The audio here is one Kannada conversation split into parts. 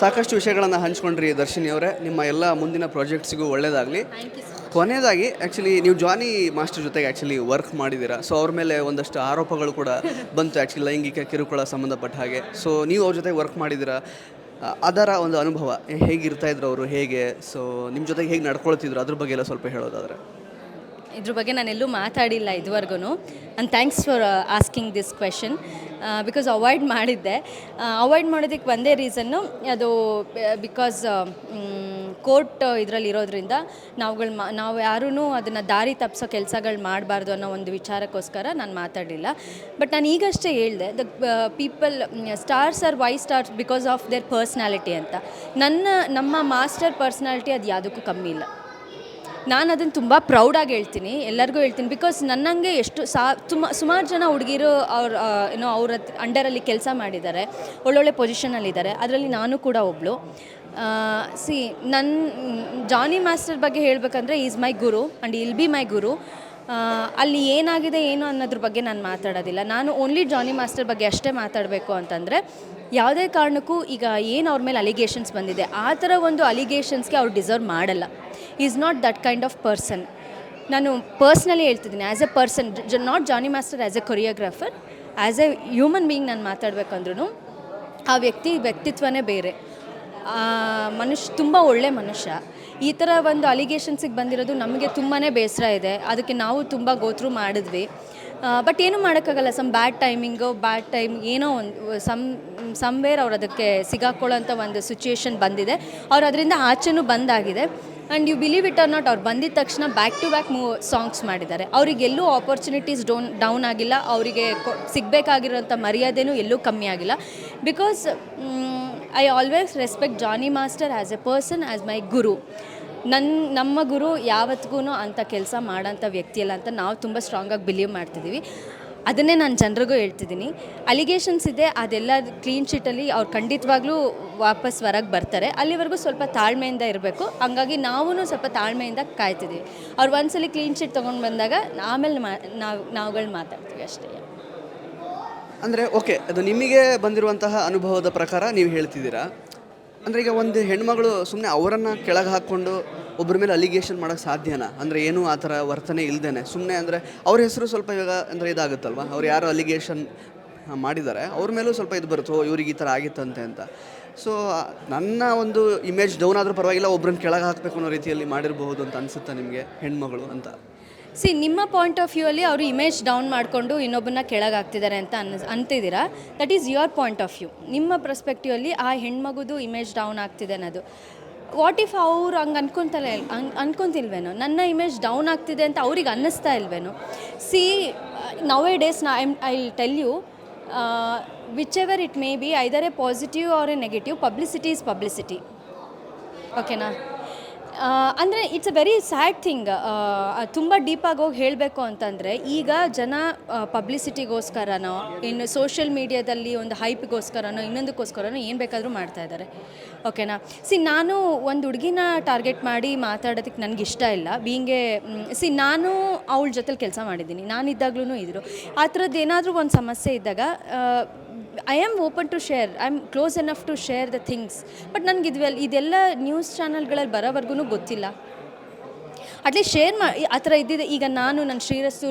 ಸಾಕಷ್ಟು ವಿಷಯಗಳನ್ನು ಹಂಚ್ಕೊಂಡ್ರಿ ದರ್ಶಿನಿ ಅವರೇ. ನಿಮ್ಮ ಎಲ್ಲ ಮುಂದಿನ ಪ್ರಾಜೆಕ್ಟ್ಸಿಗೂ ಒಳ್ಳೆಯದಾಗಲಿ ಕೊನೆಯದಾಗಿ ಆ್ಯಕ್ಚುಲಿ ನೀವು ಜಾನಿ ಮಾಸ್ಟರ್ ಜೊತೆಗೆ ಆ್ಯಕ್ಚುಲಿ ವರ್ಕ್ ಮಾಡಿದ್ದೀರಾ. ಸೊ ಅವ್ರ ಮೇಲೆ ಒಂದಷ್ಟು ಆರೋಪಗಳು ಕೂಡ ಬಂತು ಆ್ಯಕ್ಚುಲಿ ಲೈಂಗಿಕ ಕಿರುಕುಳ ಸಂಬಂಧಪಟ್ಟ ಹಾಗೆ. ಸೊ ನೀವು ಅವ್ರ ಜೊತೆಗೆ ವರ್ಕ್ ಮಾಡಿದ್ದೀರಾ. ಅದರ ಒಂದು ಅನುಭವ ಹೇಗಿರ್ತಾ ಇದ್ರು ಅವರು ಹೇಗೆ? ಸೊ ನಿಮ್ಮ ಜೊತೆಗೆ ಹೇಗೆ ನಡ್ಕೊಳ್ತಿದ್ರು? ಅದ್ರ ಬಗ್ಗೆ ಎಲ್ಲ ಸ್ವಲ್ಪ ಹೇಳೋದಾದ್ರೆ. ಇದ್ರ ಬಗ್ಗೆ ನಾನು ಎಲ್ಲೂ ಮಾತಾಡಿಲ್ಲ ಇದುವರೆಗೂ. And thanks for asking this question because avoid ಮಾಡಿದ್ದೆ. ಅವಾಯ್ಡ್ ಮಾಡೋದಕ್ಕೆ ಒಂದೇ ರೀಸನ್ನು ಅದು ಬಿಕಾಸ್ ಕೋರ್ಟ್ ಇದರಲ್ಲಿ ಇರೋದ್ರಿಂದ ನಾವುಗಳು ಮಾ, ನಾವು ಯಾರೂ ಅದನ್ನು ದಾರಿ ತಪ್ಪಿಸೋ ಕೆಲಸಗಳು ಮಾಡಬಾರ್ದು ಅನ್ನೋ ಒಂದು ವಿಚಾರಕ್ಕೋಸ್ಕರ ನಾನು ಮಾತಾಡಲಿಲ್ಲ. ಬಟ್ ನಾನು ಈಗಷ್ಟೇ ಹೇಳಿದೆ the people stars are why stars because of their personality ಅಂತ. ನನ್ನ, ನಮ್ಮ ಮಾಸ್ಟರ್ ಪರ್ಸ್ನಾಲಿಟಿ ಅದು ಯಾವುದಕ್ಕೂ ಕಮ್ಮಿ ಇಲ್ಲ. ನಾನು ಅದನ್ನು ತುಂಬ ಪ್ರೌಡಾಗಿ ಹೇಳ್ತೀನಿ. ಎಲ್ಲರಿಗೂ ಹೇಳ್ತೀನಿ. ಬಿಕಾಸ್ ನನ್ನಂಗೆ ಎಷ್ಟು ಸಾ ತುಂಬ ಸುಮಾರು ಜನ ಹುಡುಗಿರು ಅವ್ರ ಏನೋ ಅವ್ರ ಅಂಡರಲ್ಲಿ ಕೆಲಸ ಮಾಡಿದ್ದಾರೆ ಒಳ್ಳೊಳ್ಳೆ ಪೊಸಿಷನಲ್ಲಿದ್ದಾರೆ ಅದರಲ್ಲಿ ನಾನು ಕೂಡ ಒಬ್ಬಳು ಸಿ ನನ್ನ ಜಾನಿ ಮಾಸ್ಟರ್ ಬಗ್ಗೆ ಹೇಳಬೇಕಂದ್ರೆ is my guru and I'll be my guru ಅಲ್ಲಿ ಏನಾಗಿದೆ, ಏನು ಅನ್ನೋದ್ರ ಬಗ್ಗೆ ನಾನು ಮಾತಾಡೋದಿಲ್ಲ. ನಾನು ಓನ್ಲಿ ಜಾನಿ ಮಾಸ್ಟರ್ ಬಗ್ಗೆ ಅಷ್ಟೇ ಮಾತಾಡಬೇಕು ಅಂತಂದರೆ, ಯಾವುದೇ ಕಾರಣಕ್ಕೂ ಈಗ ಏನು ಅವ್ರ ಮೇಲೆ ಅಲಿಗೇಷನ್ಸ್ ಬಂದಿದೆ, ಆ ಥರ ಒಂದು ಅಲಿಗೇಷನ್ಸ್ಗೆ ಅವ್ರು ಡಿಸರ್ವ್ ಮಾಡಲ್ಲ. Is not that kind of person. ನಾನು ಪರ್ಸ್ನಲಿ ಹೇಳ್ತಿದ್ದೀನಿ as a person not Jani master as a choreographer as a human being ನಾನು ಮಾತಾಡಬೇಕಂದ್ರೂ ಆ ವ್ಯಕ್ತಿ ವ್ಯಕ್ತಿತ್ವನೇ ಬೇರೆ. ಮನುಷ್ಯ ತುಂಬ ಒಳ್ಳೆ ಮನುಷ್ಯ. ಈ ಥರ ಒಂದು ಅಲಿಗೇಷನ್ಸಿಗೆ ಬಂದಿರೋದು ನಮಗೆ ತುಂಬಾ ಬೇಸರ ಇದೆ. ಅದಕ್ಕೆ ನಾವು ತುಂಬ ಗೋತ್ರು ಮಾಡಿದ್ವಿ. ಬಟ್ ಏನು ಮಾಡೋಕ್ಕಾಗಲ್ಲ. Some bad timing bad time ಏನೋ ಒಂದು ಸಮ್ ಸಮ್ವೇರ್ ಅವ್ರು ಅದಕ್ಕೆ ಸಿಗಾಕೊಳ್ಳೋಂಥ ಒಂದು ಸಿಚುಯೇಷನ್ ಬಂದಿದೆ. ಅವ್ರು ಅದರಿಂದ ಆಚೆನೂ ಬಂದಾಗಿದೆ. And you believe it or not ಅವ್ರು ಬಂದಿದ ತಕ್ಷಣ ಬ್ಯಾಕ್ ಟು ಬ್ಯಾಕ್ ಮೂ ಸಾಂಗ್ಸ್ ಮಾಡಿದ್ದಾರೆ. ಅವ್ರಿಗೆ ಎಲ್ಲೂ ಆಪರ್ಚುನಿಟೀಸ್ ಡೋನ್ ಡೌನ್ ಆಗಿಲ್ಲ. ಅವರಿಗೆ ಸಿಗಬೇಕಾಗಿರೋಂಥ ಮರ್ಯಾದೆನೂ ಎಲ್ಲೂ ಕಮ್ಮಿ ಆಗಿಲ್ಲ. Because I always respect Jani master as a person as my guru ನನ್ನ ನಮ್ಮ ಗುರು ಯಾವತ್ತಿಗೂ ಅಂಥ ಕೆಲಸ ಮಾಡೋಂಥ ವ್ಯಕ್ತಿ ಅಲ್ಲ ಅಂತ ನಾವು ತುಂಬ ಸ್ಟ್ರಾಂಗಾಗಿ ಬಿಲೀವ್ ಮಾಡ್ತಿದ್ದೀವಿ. ಅದನ್ನೇ ನಾನು ಜನರಿಗೂ ಹೇಳ್ತಿದ್ದೀನಿ. ಅಲಿಗೇಷನ್ಸ್ ಇದೆ, ಅದೆಲ್ಲ ಕ್ಲೀನ್ ಶೀಟಲ್ಲಿ ಅವ್ರು ಖಂಡಿತವಾಗ್ಲೂ ವಾಪಸ್ ಹೊರಗೆ ಬರ್ತಾರೆ. ಅಲ್ಲಿವರೆಗೂ ಸ್ವಲ್ಪ ತಾಳ್ಮೆಯಿಂದ ಇರಬೇಕು. ಹಂಗಾಗಿ ನಾವೂ ಸ್ವಲ್ಪ ತಾಳ್ಮೆಯಿಂದ ಕಾಯ್ತಿದ್ದೀವಿ ಅವ್ರು ಒಂದ್ಸಲಿ ಕ್ಲೀನ್ ಶೀಟ್ ತೊಗೊಂಡು ಬಂದಾಗ ಆಮೇಲೆ ಮಾ, ನಾವು, ನಾವುಗಳು ಮಾತಾಡ್ತೀವಿ ಅಷ್ಟೇ. ಅಂದರೆ ಓಕೆ ಅದು ನಿಮಗೆ ಬಂದಿರುವಂತಹ ಅನುಭವದ ಪ್ರಕಾರ ನೀವು ಹೇಳ್ತಿದ್ದೀರಾ? ಅಂದರೆ ಈಗ ಒಂದು ಹೆಣ್ಮಗಳು ಸುಮ್ಮನೆ ಅವರನ್ನು ಕೆಳಗೆ ಹಾಕ್ಕೊಂಡು ಒಬ್ಬರ ಮೇಲೆ ಅಲಿಗೇಷನ್ ಮಾಡೋಕ್ಕೆ ಸಾಧ್ಯನಾ? ಅಂದರೆ ಏನೂ ಆ ಥರ ವರ್ತನೆ ಇಲ್ದೇನೆ? ಸುಮ್ಮನೆ ಅಂದರೆ ಅವ್ರ ಹೆಸರು ಸ್ವಲ್ಪ ಇವಾಗ ಅಂದರೆ ಇದಾಗುತ್ತಲ್ವ? ಅವ್ರು ಯಾರು ಅಲಿಗೇಷನ್ ಮಾಡಿದ್ದಾರೆ. ಅವ್ರ ಮೇಲೂ ಸ್ವಲ್ಪ ಇದು ಬರುತ್ತೋ? ಇವ್ರಿಗೆ ಈ ಥರ ಆಗಿತ್ತಂತೆ ಅಂತ. ಸೊ ನನ್ನ ಒಂದು ಇಮೇಜ್ ಡೌನ್ ಆದರೂ ಪರವಾಗಿಲ್ಲ, ಒಬ್ರನ್ನ ಕೆಳಗೆ ಹಾಕಬೇಕು ಅನ್ನೋ ರೀತಿಯಲ್ಲಿ ಮಾಡಿರಬಹುದು ಅಂತ ಅನಿಸುತ್ತೆ ನಿಮಗೆ, ಹೆಣ್ಮಗಳು ಅಂತ? ಸಿ ನಿಮ್ಮ ಪಾಯಿಂಟ್ ಆಫ್ ವ್ಯೂ ಅಲ್ಲಿ ಅವರು ಇಮೇಜ್ ಡೌನ್ ಮಾಡಿಕೊಂಡು ಇನ್ನೊಬ್ಬನ ಕೆಳಗೆ ಹಾಕ್ತಿದ್ದಾರೆ ಅಂತ ಅನ್, ಅಂತಿದ್ದೀರಾ? That is your point of view ನಿಮ್ಮ ಪರ್ಸ್ಪೆಕ್ಟಿವಲ್ಲಿ ಆ ಹೆಣ್ಮಗುದು ಇಮೇಜ್ ಡೌನ್ ಆಗ್ತಿದೆ ಅನ್ನೋದು. ವಾಟ್ ಇಫ್ ಅವ್ರು ಹಂಗೆ ಹಂಗೆ ಅನ್ಕೊತಿಲ್ವೇನೋ? ನನ್ನ ಇಮೇಜ್ ಡೌನ್ ಆಗ್ತಿದೆ ಅಂತ ಅವ್ರಿಗೆ ಅನ್ನಿಸ್ತಾ ಇಲ್ವೇನೋ? ಸಿ ನೌ ಎ ಡೇಸ್ ನಾ I I tell you whichever it may be either a positive or a negative publicity is publicity ಓಕೆನಾ ಅಂದರೆ it's a very sad thing ತುಂಬ ಡೀಪಾಗಿ ಹೋಗಿ ಹೇಳಬೇಕು ಅಂತಂದರೆ, ಈಗ ಜನ ಪಬ್ಲಿಸಿಟಿಗೋಸ್ಕರನೋ ಇನ್ನು ಸೋಷಿಯಲ್ ಮೀಡಿಯಾದಲ್ಲಿ ಒಂದು ಹೈಪ್ಗೋಸ್ಕರನೋ ಇನ್ನೊಂದಕ್ಕೋಸ್ಕರನೋ ಏನು ಬೇಕಾದರೂ ಮಾಡ್ತಾ ಇದ್ದಾರೆ ಓಕೆನಾ ಸಿ ನಾನು ಒಂದು ಹುಡುಗಿನ ಟಾರ್ಗೆಟ್ ಮಾಡಿ ಮಾತಾಡೋದಕ್ಕೆ ನನಗೆ ಇಷ್ಟ ಇಲ್ಲ ಬೀಂಗೆ ಸಿ ನಾನು ಅವಳ ಜೊತೆಲಿ ಕೆಲಸ ಮಾಡಿದ್ದೀನಿ. ನಾನಿದ್ದಾಗ್ಲೂ ಇದ್ರು. ಆ ಥರದ್ದು ಏನಾದರೂ ಒಂದು ಸಮಸ್ಯೆ ಇದ್ದಾಗ I am open to share I am close enough to share the things but ನನಗೆ ಇದ್ವೆಲ್ಲ ಇದೆಲ್ಲ ನ್ಯೂಸ್ ಚಾನಲ್ಗಳಲ್ಲಿ ಬರೋವರೆಗೂ ಗೊತ್ತಿಲ್ಲ. ಅಟ್ಲೀಸ್ಟ್ ಶೇರ್ ಮಾ ಆ ಥರ ಇದ್ದಿದೆ. ಈಗ ನಾನು ನನ್ನ ಶ್ರೀರಸ್ತು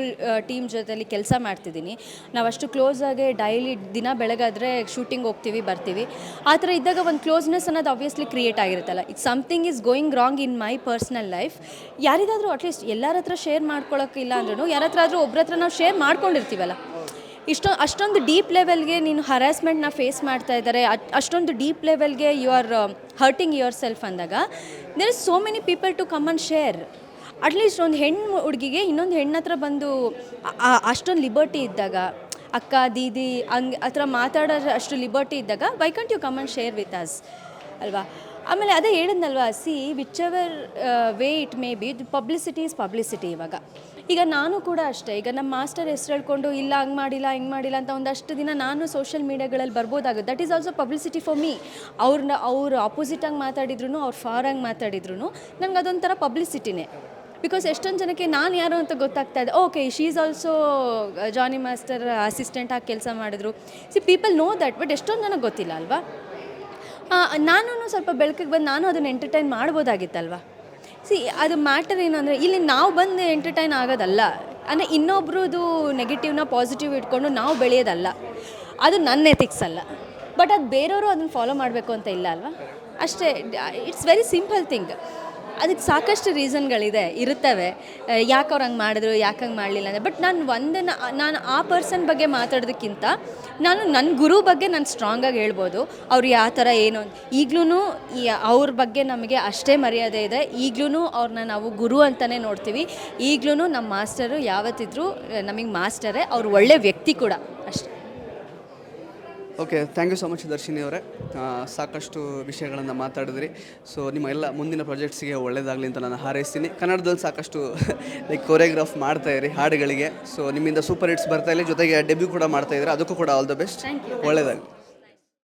ಟೀಮ್ ಜೊತೆಲಿ ಕೆಲಸ ಮಾಡ್ತಿದ್ದೀನಿ. ನಾವು ಅಷ್ಟು ಕ್ಲೋಸ್ ಆಗಿ ಡೈಲಿ ದಿನ ಬೆಳಗಾದರೆ ಶೂಟಿಂಗ್ ಹೋಗ್ತೀವಿ, ಬರ್ತೀವಿ. ಆ ಥರ ಇದ್ದಾಗ ಒಂದು ಕ್ಲೋಸ್ನೆಸ್ ಅನ್ನೋದು obviously create ಆಗಿರುತ್ತಲ್ಲ. It something is going wrong in my personal life ಯಾರಿಗಾದರೂ ಅಟ್ಲೀಸ್ಟ್ ಎಲ್ಲರ ಹತ್ರ ಶೇರ್ ಮಾಡ್ಕೊಳ್ಳೋಕ್ಕಿಲ್ಲ ಅಂದ್ರೂ ಯಾರ ಹತ್ರ ಆದರೂ ಒಬ್ಬರ ಹತ್ರ ನಾವು ಶೇರ್ ಮಾಡ್ಕೊಂಡಿರ್ತೀವಲ್ಲ. ಇಷ್ಟೊ, ಅಷ್ಟೊಂದು ಡೀಪ್ ಲೆವೆಲ್ಗೆ ನೀನು ಹರಾಸ್ಮೆಂಟ್ನ ಫೇಸ್ ಮಾಡ್ತಾ ಇದ್ದಾರೆ. ಅಷ್ಟೊಂದು ಡೀಪ್ ಲೆವೆಲ್ಗೆ you are hurting yourself ಅಂದಾಗ there is so many people to come and share at least ಒಂದು ಹೆಣ್ಣು ಹುಡುಗಿಗೆ ಇನ್ನೊಂದು ಹೆಣ್ಣು ಹತ್ರ ಬಂದು ಅಷ್ಟೊಂದು ಲಿಬರ್ಟಿ ಇದ್ದಾಗ, ಅಕ್ಕ, ದೀದಿ, ಹಂಗೆ ಹತ್ರ ಮಾತಾಡೋ ಅಷ್ಟು ಲಿಬರ್ಟಿ ಇದ್ದಾಗ why can't you come and share with us ಅಲ್ವಾ? ಆಮೇಲೆ ಅದೇ ಹೇಳಿದ್ನಲ್ವಾ see whichever way it may be publicity is publicity ಇವಾಗ. ಈಗ ನಾನು ಕೂಡ ಅಷ್ಟೇ, ಈಗ ನಮ್ಮ ಮಾಸ್ಟರ್ ಹೆಸರು ಹೇಳ್ಕೊಂಡು ಇಲ್ಲ, ಹಂಗೆ ಮಾಡಿಲ್ಲ, ಹಿಂಗೆ ಮಾಡಿಲ್ಲ ಅಂತ ಒಂದಷ್ಟು ದಿನ ನಾನು ಸೋಷಿಯಲ್ ಮೀಡಿಯಾಗಳಲ್ಲಿ ಬರ್ಬೋದಾಗುತ್ತೆ. That is also publicity for me ಅವ್ರನ್ನ ಅವ್ರು ಆಪೋಸಿಟಾಗಿ ಮಾತಾಡಿದ್ರು ಅವ್ರು ಫಾರ್ ಹಂಗೆ ಮಾತಾಡಿದ್ರು ನನಗೆ ಅದೊಂಥರ ಪಬ್ಲಿಸಿಟಿನೇ ಬಿಕಾಸ್ ಎಷ್ಟೊಂದು ಜನಕ್ಕೆ ನಾನು ಯಾರು ಅಂತ ಗೊತ್ತಾಗ್ತಾ ಇದೆ. Okay she is also Jani master assistant ಆಗಿ ಕೆಲಸ ಮಾಡಿದ್ರು. See people know that but ಎಷ್ಟೊಂದು ಜನಕ್ಕೆ ಗೊತ್ತಿಲ್ಲ ಅಲ್ವಾ? ನಾನು ಸ್ವಲ್ಪ ಬೆಳಕಿಗೆ ಬಂದು ನಾನು ಅದನ್ನು ಎಂಟರ್ಟೈನ್ ಮಾಡ್ಬೋದಾಗಿತ್ತಲ್ವ? ಸಿ ಅದು ಮ್ಯಾಟರ್ ಏನಂದರೆ ಇಲ್ಲಿ ನಾವು ಬಂದು ಎಂಟರ್ಟೈನ್ ಆಗೋದಲ್ಲ. ಅಂದರೆ ಇನ್ನೊಬ್ರದ್ದು ನೆಗೆಟಿವ್ನ ಪಾಸಿಟಿವ್ ಇಟ್ಕೊಂಡು ನಾವು ಬೆಳೆಯೋದಲ್ಲ. ಅದು ನನ್ನ ಎಥಿಕ್ಸ್ ಅಲ್ಲ. ಬಟ್ ಅದು ಬೇರೆಯವರು ಅದನ್ನು ಫಾಲೋ ಮಾಡಬೇಕು ಅಂತ ಇಲ್ಲ ಅಲ್ವಾ? ಅಷ್ಟೇ ಇಟ್ಸ್ ವೆರಿ ಸಿಂಪಲ್ ಥಿಂಗ್ ಅದಕ್ಕೆ ಸಾಕಷ್ಟು ರೀಸನ್ಗಳಿದೆ, ಇರುತ್ತವೆ. ಯಾಕೆ ಅವ್ರು ಹಂಗೆ ಮಾಡಿದ್ರು, ಯಾಕೆ ಹಂಗೆ ಮಾಡಲಿಲ್ಲ ಅಂದರೆ, ಬಟ್ ನಾನು ಒಂದನ್ನು, ನಾನು ಆ ಪರ್ಸನ್ ಬಗ್ಗೆ ಮಾತಾಡೋದಕ್ಕಿಂತ ನಾನು ನನ್ನ ಗುರು ಬಗ್ಗೆ ನಾನು ಸ್ಟ್ರಾಂಗಾಗಿ ಹೇಳ್ಬೋದು. ಅವ್ರು ಯಾವ ಥರ, ಏನು ಈಗಲೂ ಈ ಅವ್ರ ಬಗ್ಗೆ ನಮಗೆ ಅಷ್ಟೇ ಮರ್ಯಾದೆ ಇದೆ. ಈಗಲೂ ಅವ್ರನ್ನ ನಾವು ಗುರು ಅಂತಲೇ ನೋಡ್ತೀವಿ. ಈಗಲೂ ನಮ್ಮ ಮಾಸ್ಟರು ಯಾವತ್ತಿದ್ರೂ ನಮಗೆ ಮಾಸ್ಟರೇ, ಅವ್ರು ಒಳ್ಳೆ ವ್ಯಕ್ತಿ ಕೂಡ. Okay thank you so much Darshini ಅವರೇ. ಸಾಕಷ್ಟು ವಿಷಯಗಳನ್ನು ಮಾತಾಡಿದ್ರಿ. ಸೊ ನಿಮ್ಮ ಎಲ್ಲ ಮುಂದಿನ ಪ್ರಾಜೆಕ್ಟ್ಸ್ಗೆ ಒಳ್ಳೇದಾಗಲಿ ಅಂತ ನಾನು ಹಾರೈಸ್ತೀನಿ. ಕನ್ನಡದಲ್ಲಿ ಸಾಕಷ್ಟು ಲೈಕ್ ಕೊರಿಯೋಗ್ರಾಫ್ ಮಾಡ್ತಾ ಇರಿ ಹಾಡುಗಳಿಗೆ. ಸೊ ನಿಮ್ಮಿಂದ ಸೂಪರ್ ಹಿಟ್ಸ್ ಬರ್ತಾ ಇಲ್ಲ. ಜೊತೆಗೆ ಡೆಬ್ಯೂ ಕೂಡ ಮಾಡ್ತಾ ಇದ್ದಾರೆ. ಅದಕ್ಕೂ ಕೂಡ ಆಲ್ ದ ಬೆಸ್ಟ್ ಒಳ್ಳೇದಾಗಲಿ.